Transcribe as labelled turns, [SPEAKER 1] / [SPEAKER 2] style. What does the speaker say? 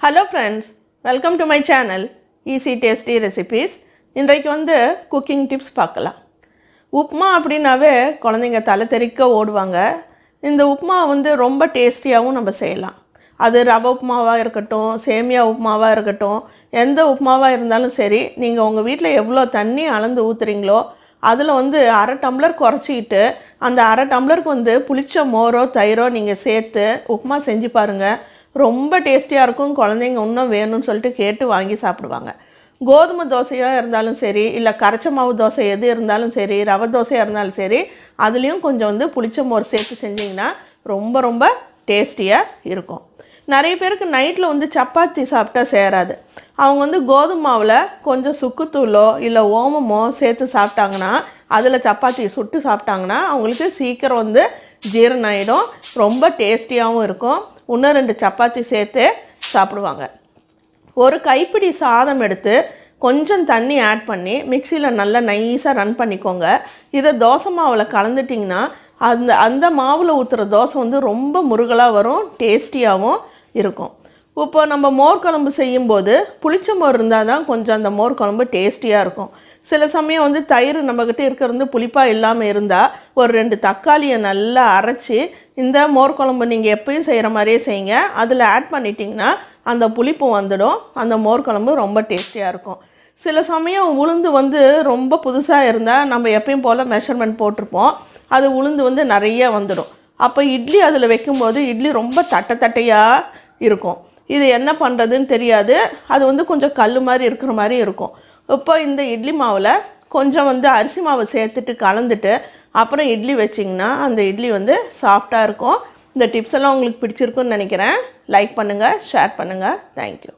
[SPEAKER 1] Hello friends welcome to my channel easy tasty recipes இன்றைக்கு வந்து cooking tips பார்க்கலாம். உப்புமா அப்படின்னாவே குழந்தைங்க தலை தெறிக்க ஓடுவாங்க. இந்த உப்புமா வந்து ரொம்ப டேஸ்டியாகவும் நம்ம செய்யலாம். அது ரவை உப்புமாவாக இருக்கட்டும் சேமியா உப்புமாவாக இருக்கட்டும் எந்த உப்புமாவாக இருந்தாலும் சரி நீங்கள் உங்கள் வீட்டில் எவ்வளோ தண்ணி அளந்து ஊற்றுறீங்களோ அதில் வந்து அரை டம்ளர் குறைச்சிக்கிட்டு அந்த அரை டம்ளருக்கு வந்து புளிச்ச மோரோ தயிரோ நீங்கள் சேர்த்து உப்புமா செஞ்சு பாருங்கள் ரொம்ப டேஸ்டியாக இருக்கும் குழந்தைங்க இன்னும் வேணும்னு சொல்லிட்டு கேட்டு வாங்கி சாப்பிடுவாங்க. கோதுமை தோசையாக இருந்தாலும் சரி இல்லை கரைச்ச மாவு தோசை எது இருந்தாலும் சரி ரவை தோசையாக இருந்தாலும் சரி அதுலேயும் கொஞ்சம் வந்து புளிச்ச மோர் சேர்த்து செஞ்சிங்கன்னா ரொம்ப ரொம்ப டேஸ்டியாக இருக்கும். நிறைய பேருக்கு நைட்டில் வந்து சப்பாத்தி சாப்பிட்டா சேராது. அவங்க வந்து கோதுமை மாவில் கொஞ்சம் சுக்குத்தூளோ இல்லை ஓமமோ சேர்த்து சாப்பிட்டாங்கன்னா அதில் சப்பாத்தி சுட்டு சாப்பிட்டாங்கன்னா அவங்களுக்கு சீக்கிரம் வந்து ஜீரணம் ஆகிடும் ரொம்ப டேஸ்டியாகவும் இருக்கும். இன்னும் ரெண்டு சப்பாத்தி சேர்த்து சாப்பிடுவாங்க. ஒரு கைப்பிடி சாதம் எடுத்து கொஞ்சம் தண்ணி ஆட் பண்ணி மிக்சியில் நல்லா நைஸாக ரன் பண்ணிக்கோங்க. இதை தோசை மாவில் கலந்துட்டிங்கன்னா அந்த அந்த மாவில் ஊற்றுற தோசை வந்து ரொம்ப முருகலாக வரும் டேஸ்டியாகவும் இருக்கும். இப்போ நம்ம மோர் குழம்பு செய்யும்போது புளிச்ச மோர் இருந்தால் தான் கொஞ்சம் அந்த மோர் குழம்பு டேஸ்டியாக இருக்கும். சில சமயம் வந்து தயிர் நம்மக்கிட்ட இருக்கிறது புளிப்பாக இல்லாமல் இருந்தால் ஒரு ரெண்டு தக்காளியை நல்லா அரைச்சி இந்த மோர் குழம்பு நீங்கள் எப்பயும் செய்கிற மாதிரியே செய்யுங்க. அதில் ஆட் பண்ணிட்டீங்கன்னா அந்த புளிப்பு வந்துடும். அந்த மோர் குழம்பு ரொம்ப டேஸ்டியாக இருக்கும். சில சமயம் உளுந்து வந்து ரொம்ப புதுசாக இருந்தால் நம்ம எப்பயும் போல் மெஷர்மெண்ட் போட்டிருப்போம். அது உளுந்து வந்து நிறைய வந்துடும். அப்போ இட்லி அதில் வைக்கும்போது இட்லி ரொம்ப தட்டை தட்டையாக இருக்கும். இது என்ன பண்ணுறதுன்னு தெரியாது. அது வந்து கொஞ்சம் கல் மாதிரி இருக்கிற மாதிரி இருக்கும். இப்போ இந்த இட்லி மாவில் கொஞ்சம் வந்து அரிசி மாவை சேர்த்துட்டு கலந்துட்டு அப்புறம் இட்லி வச்சிங்கன்னா அந்த இட்லி வந்து சாஃப்டாக இருக்கும். இந்த டிப்ஸ் எல்லாம் உங்களுக்கு பிடிச்சிருக்குன்னு நினைக்கிறேன். லைக் பண்ணுங்கள் ஷேர் பண்ணுங்கள் தேங்க்யூ